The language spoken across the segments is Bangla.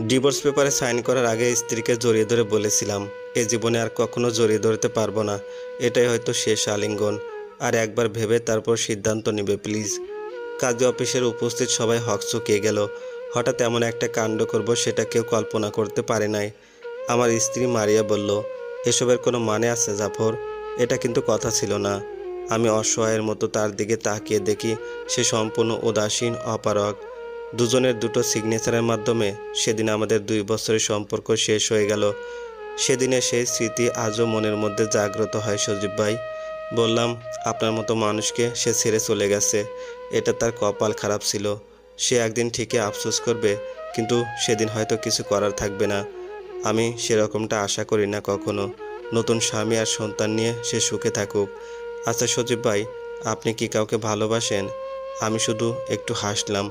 ডিভোর্স পেপারে সাইন করার আগে স্ত্রীকে জড়িয়ে ধরে বলেছিলাম, এ জীবনে আর কখনো জড়িয়ে ধরতে পারব না। এটাই হয়তো শেষ আলিঙ্গন। আর একবার ভেবে তারপর সিদ্ধান্ত নেবে প্লিজ কাজী অফিসের উপস্থিত সবাই হক চুকিয়ে গেল। হঠাৎ এমন একটা কাণ্ড করব সেটা কেউ কল্পনা করতে পারে নাই। আমার স্ত্রী মারিয়া বলল, এসবের কোনো মানে আছে জাফর? এটা কিন্তু কথা ছিল না। আমি অসহায়ের মতো তার দিকে তাকিয়ে দেখি সে সম্পূর্ণ উদাসীন, অপারগ। দুজনের দুটো সিগনেচারের মাধ্যমে সেদিন আমাদের দুই বছরের সম্পর্ক শেষ হয়ে গেল। সেদিনে সেই স্মৃতি আজও মনের মধ্যে জাগ্রত হয় সজীব ভাই। বললাম, আপনার মতো মানুষকে সে ছেড়ে চলে গেছে। এটা তার কপাল খারাপ ছিল। সে একদিন ঠিকই আফসোস করবে, কিন্তু সেদিন হয়তো কিছু করার থাকবে না। আমি সেরকমটা আশা করি না কখনো। নতুন স্বামী আর সন্তান নিয়ে সে সুখে থাকুক। আচ্ছা সজীব ভাই, আপনি কি কাউকে ভালোবাসেন? আমি শুধু একটু হাসলাম।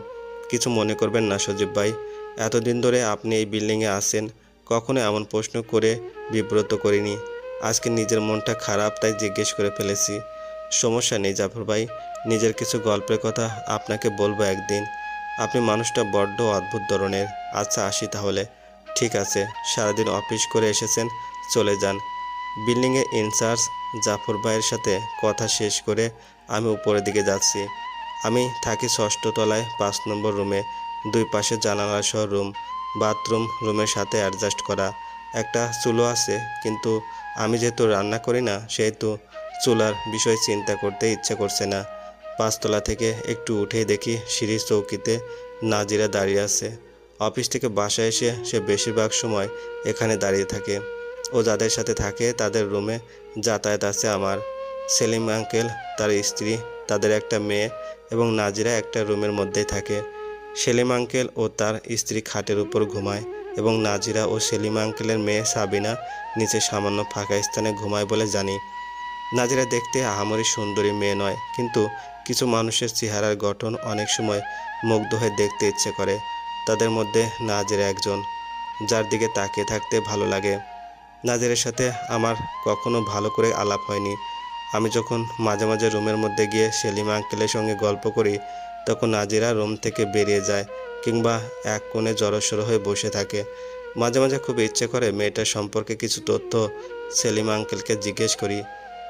কিছু মনে করবেন না, সজীব ভাই। এতদিন ধরে আপনি এই বিল্ডিংয়ে আসেন কখনো এমন প্রশ্ন করে বিব্রত করিনি। আজকে নিজের মনটা খারাপ, তাই জিজ্ঞেস করে ফেলেছি। সমস্যা নেই, জাফর ভাই। নিজের কিছু গল্পের কথা আপনাকে বলব একদিন। আপনি মানুষটা বড্ড অদ্ভুত ধরনের। আচ্ছা আসি তাহলে। ঠিক আছে, সারাদিন অফিস করে এসেছেন, চলে যান। বিল্ডিংয়ের ইনচার্জ জাফর ভাইয়ের সাথে কথা শেষ করে আমি উপরের দিকে যাচ্ছি। আমি থাকি ষষ্ঠ তলায় পাঁচ নম্বর রুমে। দুই পাশে জানালা সহ রুম বাথরুম রুমের সাথে অ্যাডজাস্ট করা। একটা চুলো আছে, কিন্তু আমি যেহেতু রান্না করি না, সেহেতু চুলার বিষয় চিন্তা করতে ইচ্ছে করছে না। পাঁচতলা থেকে একটু উঠেই দেখি সিঁড়ির চৌকিতে নাজিরা দাঁড়িয়ে আছে। অফিস থেকে বাসায় এসে সে বেশিরভাগ সময় এখানে দাঁড়িয়ে থাকে। ও যাদের সাথে থাকে, তাদের রুমে যাতায়াত আছে আমার। সেলিম আঙ্কেল, তার স্ত্রী তাদের একটা মেয়ে এবং নাজিরা একটা রুমের মধ্যেই থাকে। সেলিম আঙ্কেল ও তার স্ত্রী খাটের উপর ঘুমায় এবং নাজিরা ও সেলিম আঙ্কেলের মেয়ে সাবিনা নিচে সামান্য ফাঁকা স্থানে ঘুমায় বলে জানি। নাজিরা দেখতে আহামরি সুন্দরী মেয়ে নয়, কিন্তু কিছু মানুষের চেহারার গঠন অনেক সময় মুগ্ধ হয়ে দেখতে ইচ্ছে করে। তাদের মধ্যে নাজিরা একজন, যার দিকে তাকিয়ে থাকতে ভালো লাগে। নাজিরের সাথে আমার কখনো ভালো করে আলাপ হয়নি। আমি যখন মাঝে মাঝে রুমের মধ্যে গিয়ে সেলিম আঙ্কেলের সঙ্গে গল্প করি, তখন নাজিরা রুম থেকে বেরিয়ে যায় কিংবা এক কোণে জড়সড় হয়ে বসে থাকে। মাঝে মাঝে খুব ইচ্ছে করে মেয়েটার সম্পর্কে কিছু তথ্য সেলিমা আঙ্কেলকে জিজ্ঞেস করি,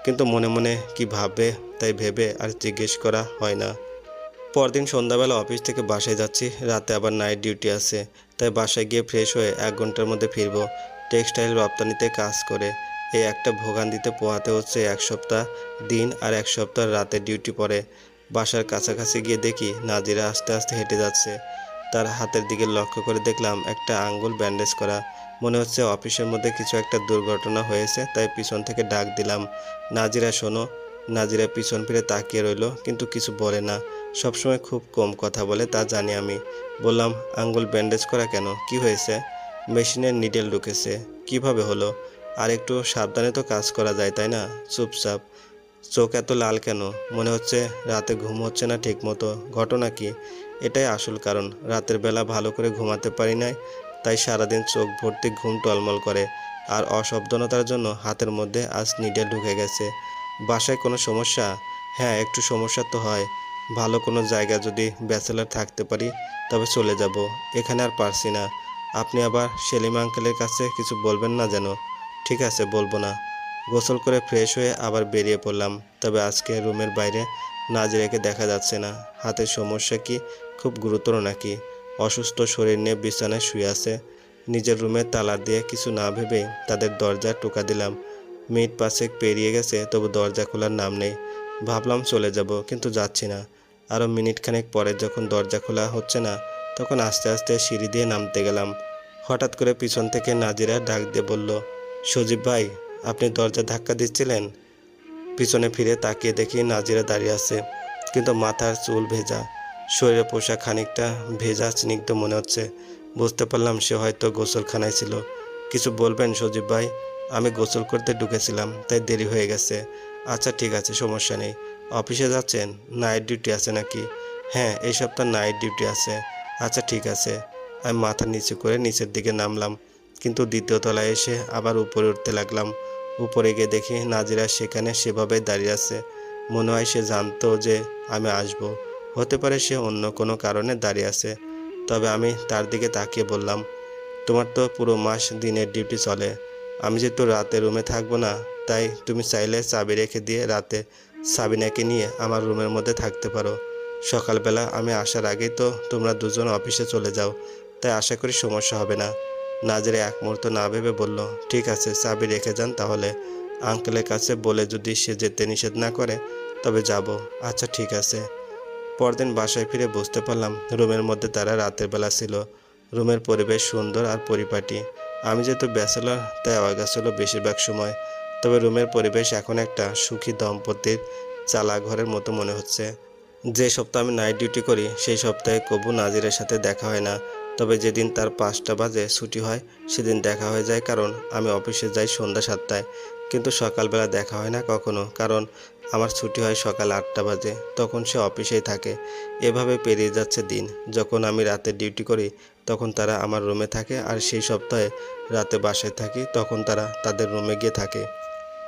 কিন্তু মনে মনে কি ভাববে তাই ভেবে আর জিজ্ঞেস করা হয় না। পরদিন সন্ধ্যাবেলা অফিস থেকে বাসায় যাচ্ছি, রাতে আবার নাইট ডিউটি আছে, তাই বাসায় গিয়ে ফ্রেশ হয়ে এক ঘণ্টার মধ্যে ফিরবো। টেক্সটাইল রপ্তানিতে কাজ করে এই একটা ভোগান্তিতে পোহাতে হচ্ছে এক সপ্তাহ দিন আর এক সপ্তাহ রাতে ডিউটি পড়ে বাসার কাছাকাছি গিয়ে দেখি নাজিরা আস্তে আস্তে হেঁটে যাচ্ছে। তার হাতের দিকে লক্ষ্য করে দেখলাম একটা আঙ্গুল ব্যান্ডেজ করা। মনে হচ্ছে অফিসের মধ্যে কিছু একটা দুর্ঘটনা হয়েছে, তাই পিছন থেকে ডাক দিলাম, নাজিরা, শোনো। নাজিরা পিছন ফিরে তাকিয়ে রইল, কিন্তু কিছু বলে না। সবসময় খুব কম কথা বলে, তা জানি আমি। বললাম, আঙ্গুল ব্যান্ডেজ করা কেন? কি হয়েছে? মেশিনের নিডেল ঢুকেছে। কীভাবে হলো? আর একটু সাবধানে তো কাজ করা যায়, তাই না? চুপচাপ। চোখ এত লাল কেন? মনে হচ্ছে রাতে ঘুম হচ্ছে না ঠিক মতো ঘটনা কি? এটাই আসল কারণ। রাতের বেলা ভালো করে ঘুমাতে পারি নাই, তাই সারাদিন চোখ ভর্তি ঘুম টলমল করে। আর অসাবধানতার জন্য হাতের মধ্যে আজ নিডেল ঢুকে গেছে। বাসায় কোনো সমস্যা? হ্যাঁ একটু সমস্যা তো হয়। ভালো কোনো জায়গা যদি ব্যাচেলার থাকতে পারি, তবে চলে যাব। এখানে আর পারছি না। আপনি আবার সেলিম আঙ্কেলের কাছে কিছু বলবেন না যেন? ঠিক আছে, বলব না। গোসল করে ফ্রেশ হয়ে আবার বেরিয়ে পড়লাম, তবে আজকে রুমের বাইরে নাজিরাকে দেখা যাচ্ছে না। হাতের সমস্যা কি? খুব গুরুতর নাকি? অসুস্থ শরীর নিয়ে বিছানায় শুয়ে আছে। নিজের রুমে তালা দিয়ে কিছু না ভেবেই তাদের দরজা টোকা দিলাম। মিনিট পাঁচেক পেরিয়ে গেছে, তবু দরজা খোলার নাম নেই। ভাবলাম চলে যাব, কিন্তু যাচ্ছি না। আরও মিনিট খানেক পরে যখন দরজা খোলা হচ্ছে না, তখন আস্তে আস্তে সিঁড়ি দিয়ে নামতে গেলাম। হঠাৎ করে পিছন থেকে নাজিরা ডাক দিয়ে বলল সজীব ভাই, আপনি দরজা ধাক্কা দিচ্ছিলেন। পিছনে ফিরে তাকিয়ে দেখি নাজিরা দাঁড়িয়ে আছে, কিন্তু মাথার চুল ভেজা। শরীরে পোশাক খানিকটা ভেজা, স্নিগ্ধ মনে হচ্ছে। বুঝতে পারলাম সে হয়তো গোসলখানায় ছিল। কিছু বলবেন সজীব ভাই? আমি গোসল করতে ঢুকেছিলাম, তাই দেরি হয়ে গেছে। আচ্ছা ঠিক আছে, সমস্যা নেই। অফিসে যাচ্ছেন? নাইট ডিউটি আছে নাকি? হ্যাঁ এই সপ্তাহ নাইট ডিউটি আছে। আচ্ছা ঠিক আছে। আমি মাথা নিচু করে নিচের দিকে নামলাম। কিন্তু দ্বিতীয় তলায় এসে আবার উপরে উঠতে লাগলাম। উপরে গিয়ে দেখি নাজিরা সেখানে সেভাবে দাঁড়িয়ে আছে। মনে হয় সে জানতো যে আমি আসব। হতে পারে সে অন্য কোনো কারণে দাঁড়িয়ে আছে। তবে আমি তার দিকে তাকিয়ে বললাম, তোমার তো পুরো মাস দিনের ডিউটি চলে। আমি যেহেতু রাতে রুমে থাকব না, তাই তুমি চাইলে চাবি রেখে দিয়ে রাতে সাবিনাকে নিয়ে আমার রুমের মধ্যে থাকতে পারো। সকালবেলা আমি আসার আগেই তো তোমরা দুজন অফিসে চলে যাও, তাই আশা করি সমস্যা হবে না। নাজরে এক মুহূর্ত না ভেবে বলল, ঠিক আছে, চাবি রেখে যান তাহলে। আঙ্কেলের কাছে বলে যদি সে যেতে নিষেধ না করে, তবে যাব। আচ্ছা ঠিক আছে। পরদিন বাসায় ফিরে বুঝতে পারলাম রুমের মধ্যে তারা রাতের বেলা ছিল। রুমের পরিবেশ সুন্দর আর পরিপাটি। আমি যেহেতু ব্যাচেলর, তাই অগা ছিল বেশিরভাগ সময়। তবে রুমের পরিবেশ এখন একটা সুখী দম্পতির চালা ঘরের মতো মনে হচ্ছে। যে সপ্তাহে আমি নাইট ডিউটি করি, সেই সপ্তাহে কবু নাজিরের সাথে দেখা হয় না। তবে যেদিন তার পাঁচটা বাজে ছুটি হয়, সেদিন দেখা হয়ে যায় কারণ আমি অফিসে যাই সন্ধ্যা সাতটায়। কিন্তু সকালবেলা দেখা হয় না কখনো, কারণ আমার ছুটি হয় সকাল আটটা বাজে, তখন সে অফিসেই থাকে। এভাবে পেরিয়ে যাচ্ছে দিন। যখন আমি রাতে ডিউটি করি, তখন তারা আমার রুমে থাকে আর সেই সপ্তাহে রাতে বাসায় থাকি, তখন তারা তাদের রুমে গিয়ে থাকে।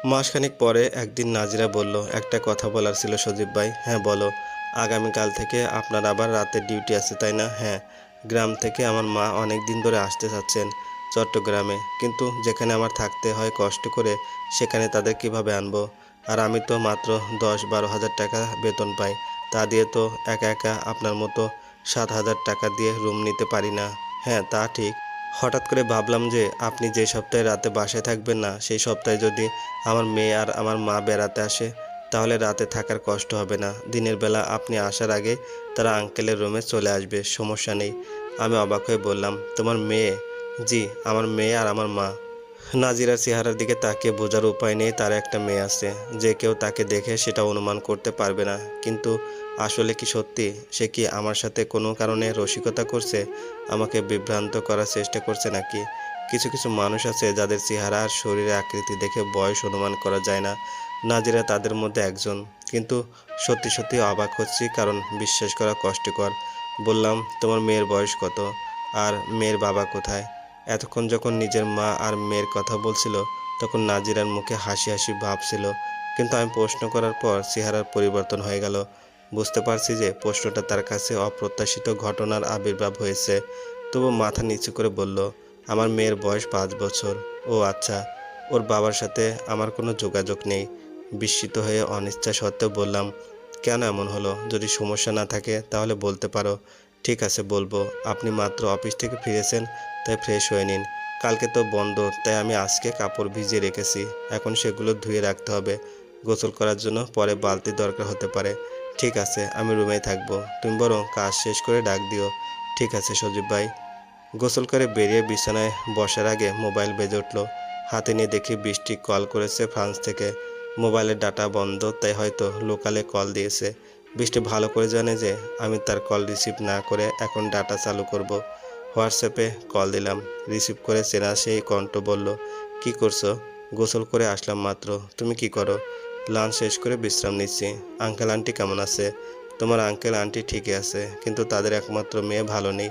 মাসখানেক পরে একদিন নাজিরা বলল, একটা কথা বলার ছিল সজীব ভাই। হ্যাঁ বলো। আগামীকাল থেকে আপনার আবার রাতের ডিউটি আছে, তাই না? হ্যাঁ। গ্রাম থেকে আমার মা অনেক দিন ধরে আসতে চাচ্ছেন চট্টগ্রামে। কিন্তু যেখানে আমার থাকতে হয় কষ্ট করে সেখানে তাদের কীভাবে আনব? আর আমি তো মাত্র দশ বারো হাজার টাকা বেতন পাই। তা দিয়ে তো একা একা আপনার মতো সাত হাজার টাকা দিয়ে রুম নিতে পারি না। হ্যাঁ তা ঠিক। হঠাৎ করে ভাবলাম যে আপনি যে সপ্তাহে রাতে বাসায় থাকবেন না, সেই সপ্তাহে যদি আমার মেয়ে আর আমার মা বেড়াতে আসে তাহলে রাতে থাকার কষ্ট হবে না। দিনের বেলা আপনি আসার আগে তারা আঙ্কেলের রুমে চলে আসবে, সমস্যা নেই। আমি অবাক হয়ে বললাম, তোমার মেয়ে? জি, আমার মেয়ে আর আমার মা। নাজিরার চেহারার দিকে তাকিয়ে বোঝার উপায় নেই, তার একটা মেয়ে আছে। যে কেউ তাকে দেখে সেটা অনুমান করতে পারবে না। কিন্তু আসলে কি সত্যি? সে কি আমার সাথে কোনো কারণে রসিকতা করছে? আমাকে বিভ্রান্ত করার চেষ্টা করছে নাকি? কিছু কিছু মানুষ আছে যাদের চেহারা আর শরীরের আকৃতি দেখে বয়স অনুমান করা যায় না। নাজিরা তাদের মধ্যে একজন। কিন্তু সত্যি সত্যি অবাক হচ্ছি, কারণ বিশ্বাস করা কষ্টকর। বললাম, তোমার মেয়ের বয়স কত? আর মেয়ের বাবা কোথায়? এতক্ষণ যখন নিজের মা আর মেয়ের কথা বলছিল, তখন নাজিরার মুখে হাসি হাসি ভাব ছিল। কিন্তু আমি প্রশ্ন করার পর চেহারার পরিবর্তন হয়ে গেল। বুঝতে পারছি যে প্রশ্নটা তার কাছে অপ্রত্যাশিত ঘটনার আবির্ভাব হয়েছে। তবু মাথা নিচু করে বলল, আমার মেয়ের বয়স পাঁচ বছর। ও আচ্ছা ওর বাবার সাথে আমার কোনো যোগাযোগ নেই। বিস্মিত হয়ে অনিচ্ছা সত্ত্বেও বললাম, কেন এমন হলো? যদি সমস্যা না থাকে তাহলে বলতে পারো। ঠিক আছে, বলব। আপনি মাত্র অফিস থেকে ফিরেছেন, তাই ফ্রেশ হয়ে নিন। কালকে তো বন্ধ, তাই আমি আজকে কাপড় ভিজিয়ে রেখেছি। এখন সেগুলো ধুয়ে রাখতে হবে। গোসল করার জন্য পরে বালতি দরকার হতে পারে। ঠিক আছে, আমি রুমেই থাকব। তুমি বরং কাজ শেষ করে ডাক দিও। ঠিক আছে, সজীব ভাই। গোসল করে বেরিয়ে বিছানায় বসার আগে মোবাইল বেজে উঠল। হাতে নিয়ে দেখি বৃষ্টি কল করেছে ফ্রান্স থেকে। মোবাইলের ডাটা বন্ধ, তাই হয়তো লোকালে কল দিয়েছে। বৃষ্টি ভালো করে জানে যে আমি তার কল রিসিভ না করে এখন ডাটা চালু করব। হোয়াটসঅ্যাপে কল দিলাম। রিসিভ করে চেনা সেই কণ্ঠ বলল, কি করছ? গোসল করে আসলাম মাত্র। তুমি কি করো? লাঞ্চ শেষ করে বিশ্রাম নিচ্ছি। আঙ্কেল, আন্টি কেমন আছে? তোমার আঙ্কেল, আন্টি ঠিকই আছে, কিন্তু তাদের একমাত্র মেয়ে ভালো নেই।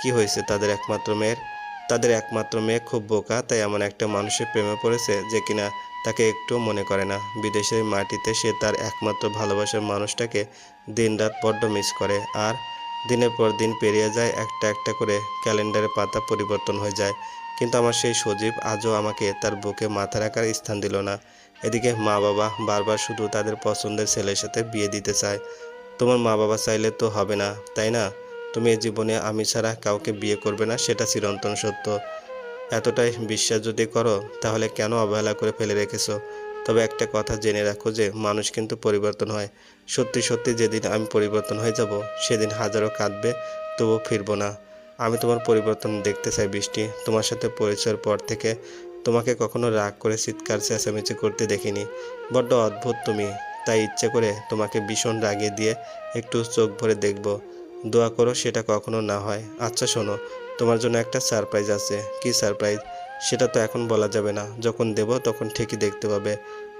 কি হয়েছে তাদের একমাত্র মেয়ের? তাদের একমাত্র মেয়ে খুব বোকা, তাই এমন একটা মানুষের প্রেমে পড়েছে যে কিনা তাকে একটু মনে করে না। বিদেশের মাটিতে সে তার একমাত্র ভালোবাসার মানুষটাকে দিনরাত বড্ড মিস করে আর দিনের পর দিন পেরিয়ে যায় একটা একটা করে ক্যালেন্ডারের পাতা পরিবর্তন হয়ে যায়। কিন্তু আমার সেই সজীব আজও আমাকে তার বুকে মাথা রাখার স্থান দিল না। এদিকে মা বাবা বারবার শুধু তাদের পছন্দের ছেলের সাথে বিয়ে দিতে চায়। তোমার মা বাবা চাইলে তো হবে না, তাই না? তুমি জীবনে আমি ছাড়া কাউকে বিয়ে করবে না, সেটা চিরন্তন সত্য। এতটাই বিশ্বাস যদি করো, তাহলে কেন অবহেলা করে ফেলে রেখেছো? তবে একটা কথা জেনে রাখো যে, মানুষ কিন্তু পরিবর্তন হয়। সত্যি সত্যি যেদিন আমি পরিবর্তন হয়ে যাব, সেদিন হাজারো কাঁদবে তবুও ফিরবো না। আমি তোমার পরিবর্তন দেখতে চাই, বৃষ্টি। তোমার সাথে পরিচয়ের পর থেকে তোমাকে কখনো রাগ করে চিৎকার, চেঁচামেচি করতে দেখিনি। বড্ড অদ্ভুত তুমি। তাই ইচ্ছে করে তোমাকে ভীষণ রাগিয়ে দিয়ে একটু চোখ ভরে দেখব। দোয়া করো সেটা কখনো না হয়। আচ্ছা শোনো তোমার জন্য একটা সারপ্রাইজ আছে। কি সারপ্রাইজ সেটা তো এখন বলা যাবে না। যখন দেব, তখন ঠিকই দেখতে পাবে।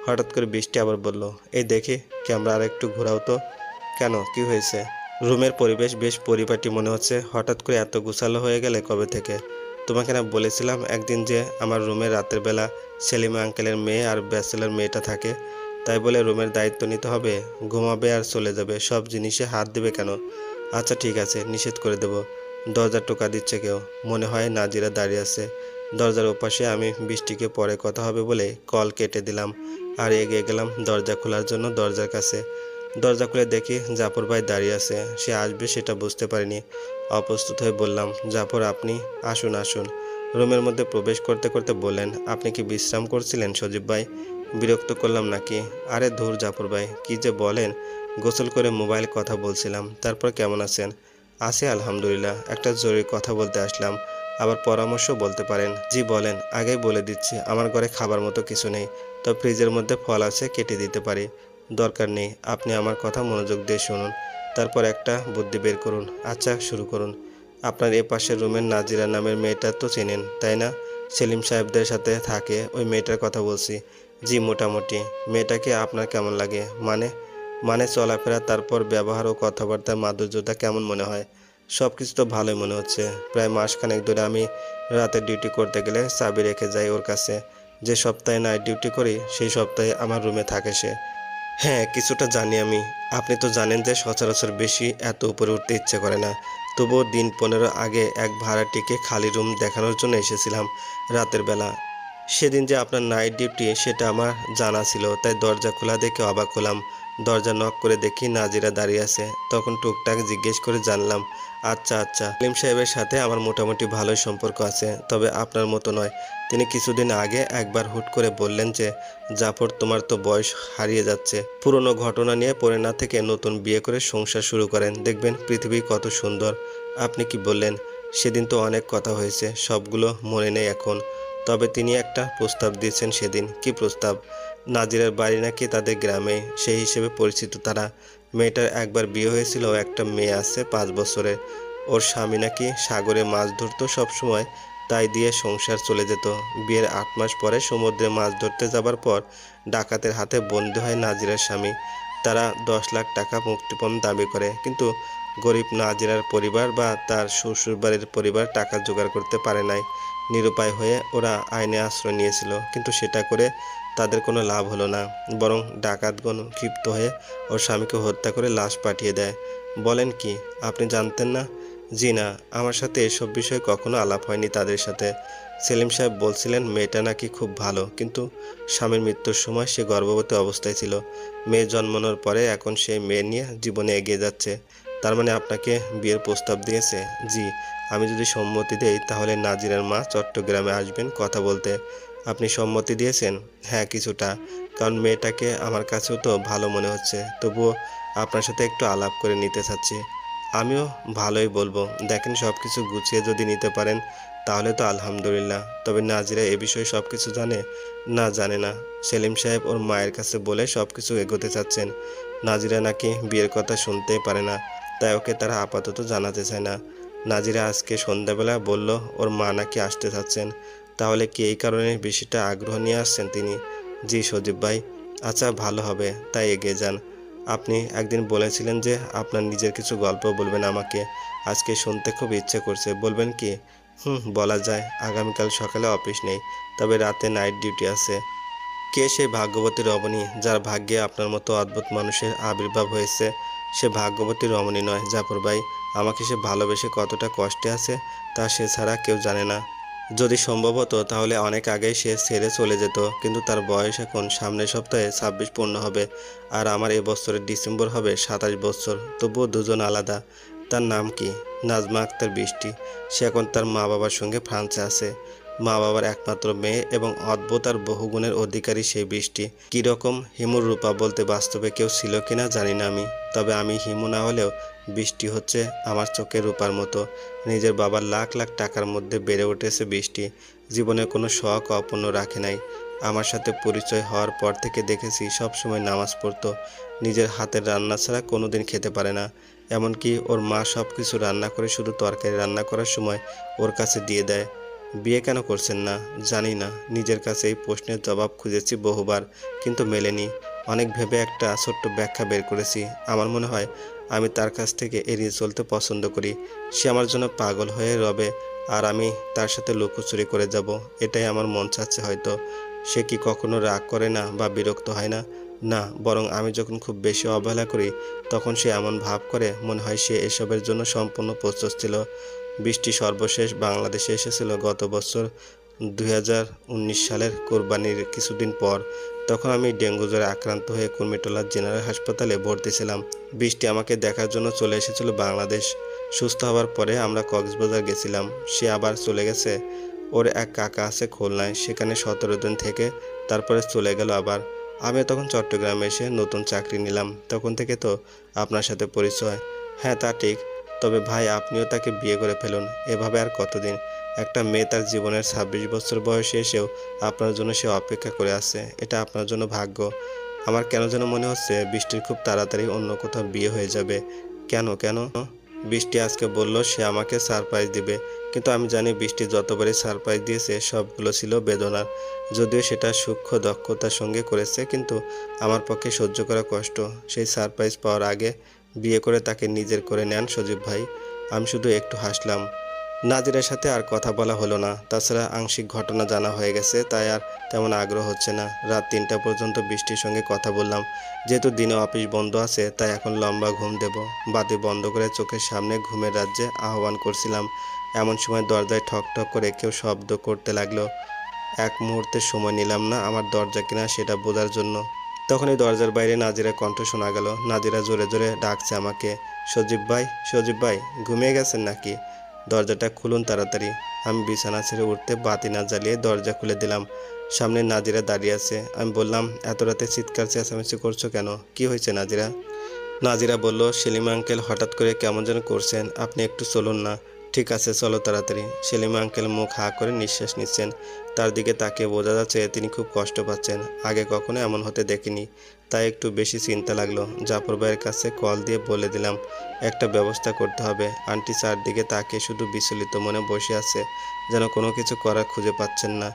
হঠাৎ করে বৃষ্টি আবার বলল, এই দেখি, ক্যামেরা আর একটু ঘোরাও তো। কেন? কি হয়েছে? রুমের পরিবেশ বেশ পরিপাটি মনে হচ্ছে। হঠাৎ করে এত গুছালো হয়ে গেলে কবে থেকে? তোমাকে না বলেছিলাম একদিন যে আমার রুমে রাতের বেলা সেলিমা আঙ্কেলের মেয়ে আর ব্যাচেলার মেয়েটা থাকে। তাই বলে রুমের দায়িত্ব নিতে হবে। ঘুমাবে আর চলে যাবে। সব জিনিসে হাত দেবে কেন? আচ্ছা ঠিক আছে, নিষেধ করে দেব। দরজা টোকা দিচ্ছে কেউ। মনে হয় নাজিরা দাঁড়িয়ে আছে। দরজার ওপাশে আমি বৃষ্টিকে পরে কথা হবে বলে কল কেটে দিলাম আর এগিয়ে গেলাম দরজা খোলার জন্য দরজার কাছে। দরজা খুলে দেখি জাফর ভাই দাঁড়িয়ে আছে। সে আসবে সেটা বুঝতে পারিনি। অপ্রস্তুত হয়ে বললাম, জাফর, আপনি আসুন আসুন। রুমের মধ্যে প্রবেশ করতে করতে বললেন, আপনি কি বিশ্রাম করছিলেন সজীব ভাই? বিরক্ত করলাম নাকি? আরে ধুর জাফর ভাই, কি যে বলেন? গোসল করে মোবাইল কথা বলছিলাম। তারপর কেমন আছেন? আছি, আলহামদুলিল্লাহ। একটা জরুরি কথা বলতে আসলাম। আবার পরামর্শ বলতে পারেন। জি, বলেন। আগেই বলে দিচ্ছি, আমার ঘরে খাবার মতো কিছু নেই। তো ফ্রিজের মধ্যে ফল আছে, কেটে দিতে পারি। দরকার নেই। আপনি আমার কথা মনোযোগ দিয়ে শুনুন। তারপর একটা বুদ্ধি বের করুন। আচ্ছা শুরু করুন। আপনার এ পাশের রুমের নাজিরা নামের মেয়েটা তো চেনেন, তাই না? সেলিম সাহেবদের সাথে থাকে, ওই মেয়েটার কথা বলছি। জি, মোটামুটি। মেয়েটাকে আপনার কেমন লাগে? মানে মানে চলাফেরা, তারপর ব্যবহার ও কথাবার্তার মাধুর্যতা কেমন মনে হয়? সব কিছু তো ভালোই মনে হচ্ছে। প্রায় মাসখানেক ধরে আমি রাতে ডিউটি করতে গেলে চাবি রেখে যাই ওর কাছে। যে সপ্তাহে নাইট ডিউটি করি, সেই সপ্তাহে আমার রুমে থাকে সে। হ্যাঁ কিছুটা জানি আমি। আপনি তো জানেন যে সচরাচর বেশি এত উপরে উঠতে ইচ্ছে করে না। তবুও দিন পনেরো আগে এক ভাড়াটিকে খালি রুম দেখানোর জন্য এসেছিলাম রাতের বেলা। সেদিন যে আপনার নাইট ডিউটি সেটা আমার জানা ছিল, তাই দরজা খোলা দেখে অবাক হলাম। দরজা নক করে দেখি নাজিরা দাঁড়িয়ে আছে। তখন টুকটাক জিজ্ঞেস করে জানলাম আচ্ছা আচ্ছা সেলিম সাহেবের সাথে আমার মোটামুটি ভালোই সম্পর্ক আছে, তবে আপনার মতো নয়। তিনি কিছুদিন আগে একবার হুট করে বললেন যে, জাফর, তোমার তো বয়স হারিয়ে যাচ্ছে। পুরনো ঘটনা নিয়ে পড়ে না থেকে নতুন বিয়ে করে সংসার শুরু করেন। দেখবেন পৃথিবী কত সুন্দর। আপনি কি বললেন? সেদিন তো অনেক কথা হয়েছে, সবগুলো মনে নেই এখন। তবে তিনি একটা প্রস্তাব দিয়েছেন সেদিন। কি প্রস্তাব? নাজিরের বাড়ি নাকি তাদের গ্রামে। সেই হিসেবে পরিচিত তারা। মেয়েটার একবার বিয়ে হয়েছিল একটা মেয়ে আছে, পাঁচ বছরে ওর স্বামী নাকি সাগরে মাছ ধরতো সবসময়, তাই দিয়ে সংসার চলে যেত। বিয়ের আট মাস পরে সমুদ্রে মাছ ধরতে যাবার পর ডাকাতের হাতে বন্দী হয় নাজিরার স্বামী। তারা দশ লাখ টাকা মুক্তিপণ দাবি করে। কিন্তু গরিব নাজিরার পরিবার বা তার শ্বশুরবাড়ির পরিবার টাকা জোগাড় করতে পারে নাই। নিরুপায় হয়ে ওরা আইনে আশ্রয় নিয়েছিল। কিন্তু সেটা করে তাদের কোনো লাভ হলো না। বরং ডাকাতগণ ক্ষিপ্ত হয়ে ওর স্বামীকে হত্যা করে লাশ পাঠিয়ে দেয়। বলেন কি, আপনি জানতেন না? জি না, আমার সাথে এসব বিষয়ে কখনো আলাপ হয়নি তাদের সাথে। সেলিম সাহেব বলছিলেন, মেয়েটা নাকি খুব ভালো। কিন্তু স্বামীর মৃত্যুর সময় সে গর্ভবতী অবস্থায় ছিল। মেয়ে জন্মানোর পরে এখন সে মেয়ে নিয়ে জীবনে এগিয়ে যাচ্ছে। তার মানে আপনাকে বিয়ের প্রস্তাব দিয়েছে? জি, আমি যদি সম্মতি দেই, তাহলে নাজিরের মা চট্টগ্রামে আসবেন কথা বলতে। আপনি সম্মতি দিয়েছেন? হ্যাঁ কিছুটা। কারণ মেয়েটাকে আমার কাছেও তো ভালো মনে হচ্ছে। তবুও আপনার সাথে একটু আলাপ করে নিতে চাচ্ছি। আমিও ভালোই বলব। দেখেন সব কিছু গুছিয়ে যদি নিতে পারেন, তাহলে তো আলহামদুলিল্লাহ। তবে নাজিরা এ বিষয়ে সব কিছু জানে? না জানে না। সেলিম সাহেব ওর মায়ের কাছে বলে সব কিছু এগোতে চাচ্ছেন। নাজিরা নাকি বিয়ের কথা শুনতেই পারে না, তাই ওকে তারা আপাতত জানাতে চায় না। নাজিরা আজকে সন্ধ্যাবেলা বলল, ওর মা নাকি আসতে চাচ্ছেন। তাহলে কি এই কারণে বেশিটা আগ্রহ নিয়ে আসছেন তিনি? জি, সজীব ভাই। আচ্ছা ভালো হবে, তাই এগিয়ে যান। আপনি একদিন বলেছিলেন যে আপনার নিজের কিছু গল্প বলবেন আমাকে। আজকে শুনতে খুব ইচ্ছে করছে, বলবেন কি? হুম, বলা যায়, আগামীকাল সকালে অফিস নেই, তবে রাতে নাইট ডিউটি আছে। কে সেই ভাগ্যবতী রমণী যার ভাগ্যে আপনার মতো অদ্ভুত মানুষের আবির্ভাব হয়েছে? সে ভাগ্যবতী রমণী নয়, জাফর ভাই। আমাকে সে ভালোবেসে কতটা কষ্টে আছে, তা সে ছাড়া কেউ জানে না। যদি সম্ভব হতো, তাহলে অনেক আগেই সে ছেড়ে চলে যেত। কিন্তু তার বয়স এখন সামনের সপ্তাহে ছাব্বিশ পূর্ণ হবে আর আমার এ বছরের ডিসেম্বর হবে সাতাশ বছর। তবুও দুজন আলাদা। তার নাম কি? নাজমা আক্তার বৃষ্টি। সে এখন তার মা বাবার সঙ্গে ফ্রান্সে আছে। মা বাবার একমাত্র মেয়ে এবং অদ্ভুত আর বহুগুণের অধিকারী সেই বৃষ্টি। কীরকম হিমুর রূপা বলতে বাস্তবে কেউ ছিল কিনা জানি না আমি। তবে আমি হিমু না হলেও বৃষ্টি হচ্ছে, আমার চোখের রূপার মতো। নিজের বাবার লাখ লাখ টাকার মধ্যে বেড়ে উঠেছে বৃষ্টি। জীবনে কোনো শখ অপূর্ণ রাখে নাই। আমার সাথে পরিচয় হওয়ার পর থেকে দেখেছি সব সময় নামাজ পড়তো। নিজের হাতের রান্না ছাড়া কোনো দিন খেতে পারে না। এমনকি ওর মা সব কিছু রান্না করে শুধু তরকারি রান্না করার সময় ওর কাছে দিয়ে দেয়। বিয়ে কেন করছেন না? জানি না। নিজের কাছে এই প্রশ্নের জবাব খুঁজেছি বহুবার, কিন্তু মেলেনি। অনেক ভেবে একটা ছোট্ট ব্যাখ্যা বের করেছি। আমার মনে হয় আমি তার কাছ থেকে এড়িয়ে চলতে পছন্দ করি। সে আমার জন্য পাগল হয়ে রবে, আর আমি তার সাথে লুকোচুরি করে যাব। এটাই আমার মন চাচ্ছে হয়তো। সে কি কখনো রাগ করে না বা বিরক্ত হয় না? না, বরং আমি যখন খুব বেশি অবহেলা করি, তখন সে এমন ভাব করে মনে হয় সে এসবের জন্য সম্পূর্ণ প্রস্তুত ছিল। বৃষ্টি সর্বশেষ বাংলাদেশে এসেছিল গত বছর। উনিশ সালের কোরবানির কিছুদিন পর, তখন আমি ডেঙ্গু জ্বরে আক্রান্ত হয়ে কুর্মিটোলা জেনারেল হাসপাতালে ভর্তি ছিলাম। বৃষ্টি আমাকে দেখার জন্য চলে এসেছিল বাংলাদেশ। সুস্থ হওয়ার পরে আমরা কক্সবাজার গেছিলাম। সে আবার চলে গেছে। ওর এক কাকা আছে খুলনায়। সেখানে সতেরো দিন থেকে তারপরে চলে গেল আবার। আমি তখন চট্টগ্রামে এসে নতুন চাকরি নিলাম। তখন থেকে তো আপনার সাথে পরিচয়। হ্যাঁ তা ঠিক। তবে ভাই, আপনিও তাকে বিয়ে করে ফেলুন। এভাবে আর কতদিন? একটা মেয়ে তার জীবনের ছাব্বিশ বছর বয়সে এসেও আপনার জন্য সে অপেক্ষা করে আছে। এটা আপনার জন্য ভাগ্য। আমার কেন যেন মনে হচ্ছে বৃষ্টির খুব তাড়াতাড়ি অন্য কোথাও বিয়ে হয়ে যাবে। কেন কেন? বৃষ্টি আজকে বলল সে আমাকে সারপ্রাইজ দিবে। কিন্তু আমি জানি বৃষ্টি যতবারই সারপ্রাইজ দিয়েছে, সবগুলো ছিল বেদনার। যদিও সেটা সূক্ষ্ম দক্ষতার সঙ্গে করেছে, কিন্তু আমার পক্ষে সহ্য করা কষ্ট। সেই সারপ্রাইজ পাওয়ার আগে বিয়ে করে তাকে নিজের করে নেন সজীব ভাই। আমি শুধু একটু হাসলাম। নাজিরের সাথে আর কথা বলা হলো না। তাছাড়া আংশিক ঘটনা জানা হয়ে গেছে, তাই আর তেমন আগ্রহ হচ্ছে না। রাত তিনটা পর্যন্ত বৃষ্টির সঙ্গে কথা বললাম। যেহেতু দিনে অফিস বন্ধ আছে, তাই এখন লম্বা ঘুম দেব। বাতি বন্ধ করে চোখের সামনে ঘুমের রাজ্যে আহ্বান করছিলাম। এমন সময় দরজায় ঠক ঠক করে কেউ শব্দ করতে লাগল। এক মুহূর্তে সময় নিলাম না আমার দরজা কিনা সেটা বোঝার জন্য। তখনই দরজার বাইরে নাজিরা কণ্ঠ শোনা গেল। নাজিরা জোরে জোরে ডাকছে আমাকে, সজীব ভাই সজীব ভাই, ঘুমিয়ে গেছেন নাকি? দরজাটা খুলুন তাড়াতাড়ি। আমি বিছানা ছেড়ে উঠতে বাতি না জ্বালিয়ে দরজা খুলে দিলাম। সামনে নাজিরা দাঁড়িয়ে আছে। আমি বললাম, এত রাতে চিৎকার, চেঁচামেচি করছ কেন? কি হয়েছে নাজিরা? নাজিরা বলল, সেলিমা আঙ্কেল হঠাৎ করে কেমন যেন করছেন। আপনি একটু চলুন না। ঠিক আছে, চলো তাড়াতাড়ি। সেলিমা আঙ্কেল মুখ হা করে নিঃশ্বাস নিচ্ছেন। তার দিকে তাকিয়ে বোঝা যাচ্ছে তিনি খুব কষ্ট পাচ্ছেন। আগে কখনো এমন হতে দেখিনি। তাই একটু বেশি চিন্তা লাগল। জাফর ভাইয়ের কাছে কল দিয়ে বলে দিলাম, একটা ব্যবস্থা করতে হবে। আন্টি চারদিকে তাকিয়ে শুধু বিচলিত মনে বসে আছে, যেন কোনো কিছু করার খুঁজে পাচ্ছেন না।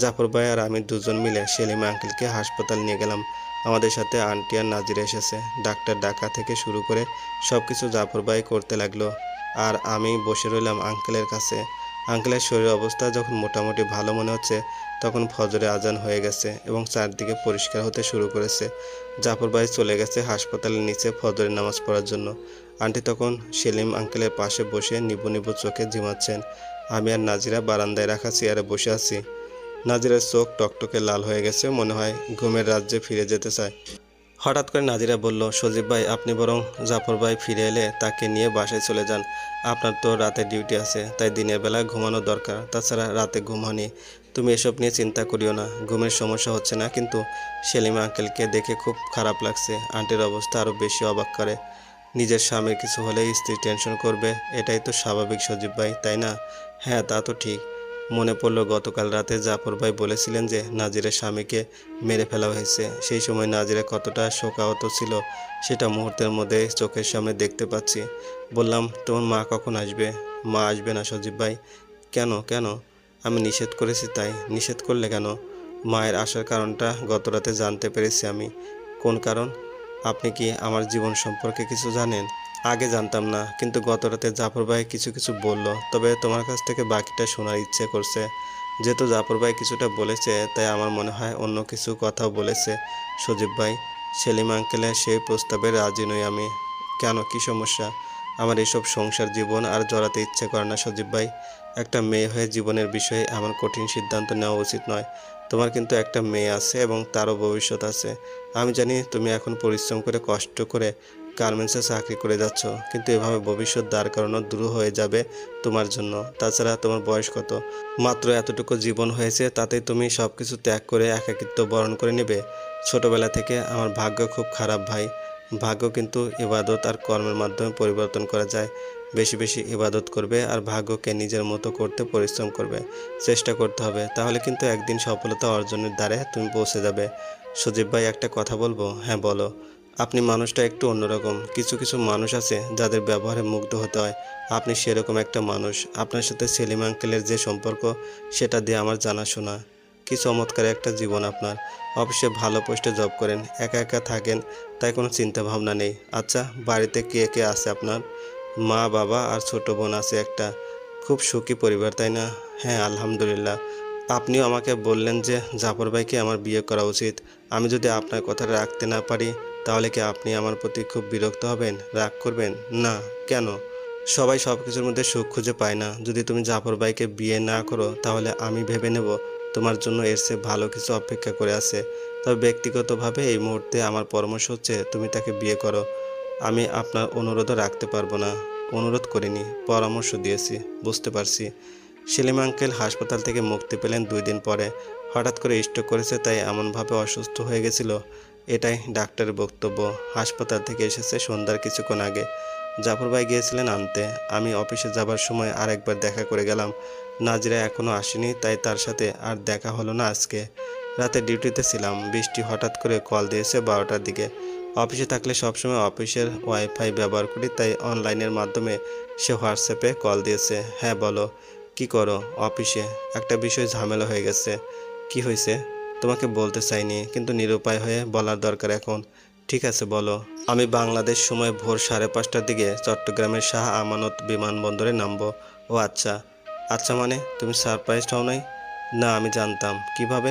জাফর ভাই আর আমি দুজন মিলে সেলিমা আঙ্কেলকে হাসপাতাল নিয়ে গেলাম। আমাদের সাথে আন্টি আর নাজিরা এসেছে। ডাক্তার ডাকা থেকে শুরু করে সব কিছু জাফর ভাই করতে লাগল। আর আমি বসে রইলাম আঙ্কেলের কাছে। আঙ্কেলের শরীর অবস্থা যখন মোটামুটি ভালো মনে হচ্ছে, তখন ফজরে আজান হয়ে গেছে এবং চারদিকে পরিষ্কার হতে শুরু করেছে। জাফর ভাই চলে গেছে হাসপাতালের নিচে ফজরের নামাজ পড়ার জন্য। আন্টি তখন সেলিম আঙ্কেলের পাশে বসে নিবু নিবু চোখে ঝিমাচ্ছেন। আমি আর নাজিরা বারান্দায় রাখা চেয়ারে বসে আছি। নাজিরার চোখ টকটকে লাল হয়ে গেছে, মনে হয় ঘুমের রাজ্যে ফিরে যেতে চায়। হঠাৎ করে নাজিরা বলল, সজীব ভাই, আপনি বরং জাফর ভাই ফিরে এলে তাকে নিয়ে বাসায় চলে যান। আপনার তো রাতে ডিউটি আছে, তাই দিনের বেলা ঘুমানো দরকার। তাছাড়া রাতে ঘুম হয়নি। তুমি এসব নিয়ে চিন্তা করিও না, ঘুমের সমস্যা হচ্ছে না, কিন্তু সেলিম আঙ্কেলকে দেখে খুব খারাপ লাগছে। আন্টির অবস্থা আরও বেশি অবাক করে। নিজের স্বামীর কিছু হলেই স্ত্রী টেনশন করবে, এটাই তো স্বাভাবিক সজীব ভাই, তাই না? হ্যাঁ তা তো ঠিক। মনে পড়ল, গতকাল রাতে জাফর ভাই বলেছিলেন যে নাজিরের স্বামীকে মেরে ফেলা হয়েছে। সেই সময় নাজিরা কতটা শোকাহত ছিল, সেটা মুহূর্তের মধ্যে চোখের সামনে দেখতে পাচ্ছি। বললাম, তোমার মা কখন আসবে? মা আসবে না, সজীব ভাই। কেন কেন? আমি নিষেধ করেছি তাই। নিষেধ করলে কেন? মায়ের আসার কারণটা গত রাতে জানতে পেরেছি আমি। কোন কারণ? আপনি কি আমার জীবন সম্পর্কে কিছু জানেন? আগে জানতাম না, কিন্তু গত রাতে জাফর ভাই কিছু কিছু বলল, তবে তোমার কাছ থেকে বাকিটা শোনার ইচ্ছে করছে। যেহেতু জাফর ভাই কিছুটা বলেছে, তাই আমার মনে হয় অন্য কিছু কথাও বলেছে। সজীব ভাই, সেলিম আঙ্কেলের সেই প্রস্তাবে রাজি নই আমি। কেন? কি সমস্যা? আমার এসব সংসার জীবন আর জড়াতে ইচ্ছে করে না সজীব ভাই। একটা মেয়ে হয়ে জীবনের বিষয়ে এমন কঠিন সিদ্ধান্ত নেওয়া উচিত নয়। তোমার কিন্তু একটা মেয়ে আছে এবং তারও ভবিষ্যৎ আছে। আমি জানি তুমি এখন পরিশ্রম করে, কষ্ট করে গার্মেন্টসে চাকরি করে যাচ্ছ, কিন্তু এভাবে ভবিষ্যৎ দাঁড় করানো দূর হয়ে যাবে তোমার জন্য। তাছাড়া তোমার বয়স কত? মাত্র এতটুকু জীবন হয়েছে তাতে তুমি সব কিছু ত্যাগ করে একাকিত্ব বরণ করে নেবে। ছোটবেলা থেকে আমার ভাগ্য খুব খারাপ ভাই। ভাগ্য কিন্তু ইবাদত আর কর্মের মাধ্যমে পরিবর্তন করা যায়। বেশি বেশি ইবাদত করবে আর ভাগ্যকে নিজের মতো করতে পরিশ্রম করবে। চেষ্টা করতে হবে, তাহলে কিন্তু একদিন সফলতা অর্জনের দ্বারে তুমি পৌঁছে যাবে। সজীব ভাই, একটা কথা বলব? হ্যাঁ বলো। আপনি মানুষটা একটু অন্যরকম। কিছু কিছু মানুষ আছে যাদের ব্যবহারে মুগ্ধ হতে হয়। আপনি সেরকম একটা মানুষ। আপনার সাথে সেলিম আঙ্কেলের যে সম্পর্ক, সেটা দিয়ে আমার জানাশোনা। কি চমৎকার একটা জীবন আপনার। অফিসে ভালো পোস্টে জব করেন, একা একা থাকেন, তাই কোনো চিন্তা ভাবনা নেই। আচ্ছা বাড়িতে কে কে আছে আপনার? মা, বাবা আর ছোট বোন আছে একটা। খুব সুখী পরিবার, তাই না? হ্যাঁ আলহামদুলিল্লাহ। আপনিও আমাকে বললেন যে, জাফর ভাইকে আমার বিয়ে করা উচিত। আমি যদি আপনার কথাটা রাখতে না পারি তাহলে কি আপনি আমার প্রতি খুব বিরক্ত হবেন, রাগ করবেন? না, কেন? সবাই সব কিছুর মধ্যে সুখ খুঁজে পায় না। যদি তুমি জাফর ভাইকে বিয়ে না করো, তাহলে আমি ভেবে নেব তোমার জন্য এর চেয়ে ভালো কিছু অপেক্ষা করে আছে। তবে ব্যক্তিগতভাবে এই মুহূর্তে আমার পরামর্শ হচ্ছে তুমি তাকে বিয়ে করো। আমি আপনার অনুরোধও রাখতে পারব না। অনুরোধ করিনি, পরামর্শ দিয়েছি, বুঝতে পারছি। সেলিম আঙ্কেল হাসপাতাল থেকে মুক্তি পেলেন দুই দিন পরে। হঠাৎ করে স্ট্রোক করেছে, তাই এমনভাবে অসুস্থ হয়ে গেছিল। এটাই ডাক্তারের বক্তব্য। হাসপাতাল থেকে এসেছে সন্ধ্যার কিছুক্ষণ আগে। জাফর ভাই গিয়েছিলেন আনতে। আমি অফিসে যাবার সময় আরেকবার দেখা করে গেলাম। নাজিরা এখনও আসেনি, তাই তার সাথে আর দেখা হলো না আজকে। রাতে ডিউটিতে ছিলাম। বৃষ্টি হঠাৎ করে কল দিয়েছে বারোটার দিকে। অফিসে থাকলে সবসময় অফিসের ওয়াইফাই ব্যবহার করি, তাই অনলাইনের মাধ্যমে সে হোয়াটসঅ্যাপে কল দিয়েছে। হ্যাঁ বলো। কি করো? অফিসে। একটা বিষয় ঝামেলা হয়ে গেছে। কি হয়েছে? তোমাকে বলতে চাইনি, কিন্তু নিরুপায় হয়ে বলার দরকার এখন। ঠিক আছে, বলো। আমি বাংলাদেশ সময় ভোর সাড়ে পাঁচটার দিকে চট্টগ্রামের শাহ আমানত বিমানবন্দরে নামবো। ও আচ্ছা। আচ্ছা মানে তুমি সারপ্রাইজড হও নাই? না, আমি জানতাম। কীভাবে?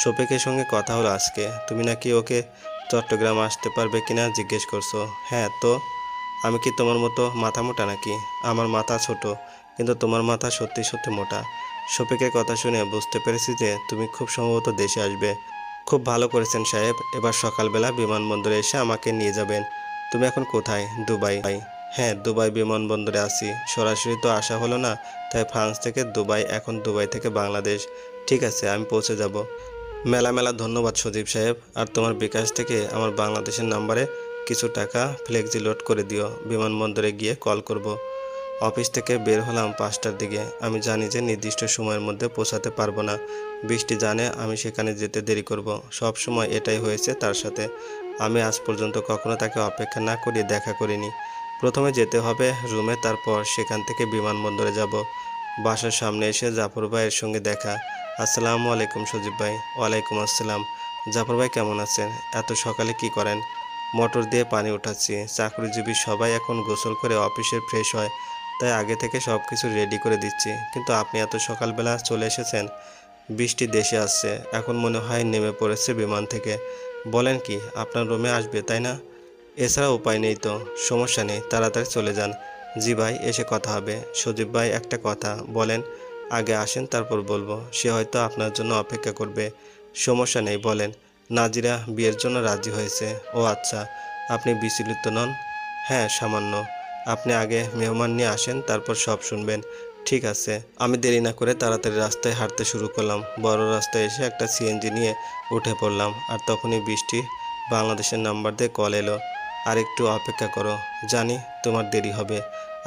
শোপেকের সঙ্গে কথা হলো আজকে। তুমি নাকি ওকে চট্টগ্রাম আসতে পারবে কিনা জিজ্ঞেস করছ? হ্যাঁ তো? আমি কি তোমার মতো মাথা মোটা নাকি? আমার মাথা ছোট, কিন্তু তোমার মাথা সত্যি সত্যি মোটা। শফিকের কথা শুনে বুঝতে পেরেছি যে তুমি খুব সম্ভবত দেশে আসবে। খুব ভালো করেছেন সাহেব, এবার সকালবেলা বিমানবন্দরে এসে আমাকে নিয়ে যাবেন। তুমি এখন কোথায়? দুবাই। হ্যাঁ দুবাই বিমানবন্দরে আছি। সরাসরি তো আসা হলো না, তাই ফ্রান্স থেকে দুবাই, এখন দুবাই থেকে বাংলাদেশ। ঠিক আছে, আমি পৌঁছে যাব। মেলা মেলা ধন্যবাদ সজীব সাহেব, আর তোমার বিকাশ থেকে আমার বাংলাদেশের নাম্বারে কিছু টাকা ফ্লেক্সি লোড করে দিও। বিমানবন্দরে গিয়ে কল করব। অফিস থেকে বের হলাম পাঁচটার দিকে। আমি জানি যে নির্দিষ্ট সময়ের মধ্যে পৌঁছাতে পারব না। বৃষ্টি জানে আমি সেখানে যেতে দেরি করব। সব সময় এটাই হয়েছে তার সাথে। আমি আজ পর্যন্ত কখনো তাকে অপেক্ষা না করিয়ে দেখা করিনি। প্রথমে যেতে হবে রুমে, তারপর সেখান থেকে বিমানবন্দরে যাব। বাসার সামনে এসে জাফর ভাইয়ের সঙ্গে দেখা। আসসালামু আলাইকুম সজীব ভাই। ওয়ালাইকুম আসসালাম। জাফর ভাই কেমন আছেন? এত সকালে কি করেন? মোটর দিয়ে পানি উঠাচ্ছি। চাকরিজীবী সবাই এখন গোসল করে অফিসে ফ্রেশ হয়। তাই আগে থেকে সব কিছু রেডি করে দিচ্ছি। কিন্তু আপনি এত সকালবেলা চলে এসেছেন, বৃষ্টি দেশে আসছে, এখন মনে হয় নেমে পড়েছে বিমান থেকে। বলেন কি, আপনার রুমে আসবে, তাই না? এছাড়া উপায় নেই তো, সমস্যা নেই, তাড়াতাড়ি চলে যান। জি ভাই, এসে কথা হবে। সজীব ভাই, একটা কথা, বলেন, আগে আসেন, তারপর বলব। সে হয়তো আপনার জন্য অপেক্ষা করবে। সমস্যা নেই, বলেন। নাজিরা বিয়ের জন্য রাজি হয়েছে। ও আচ্ছা আপনি বিচলিত নন? হ্যাঁ সামান্য। আপনি আগে মেহমান নিয়ে আসেন, তারপর সব শুনবেন। ঠিক আছে, আমি দেরি না করে তাড়াতাড়ি রাস্তায় হাঁটতে শুরু করলাম। বড় রাস্তায় এসে একটা সিএনজি নিয়ে উঠে পড়লাম আর তখনই বৃষ্টি বাংলাদেশের নাম্বার দিয়ে কল এলো। আর একটু অপেক্ষা করো, জানি তোমার দেরি হবে।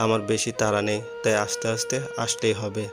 আমার বেশি তাড়া নেই, তাই আস্তে আস্তে আসলেই হবে।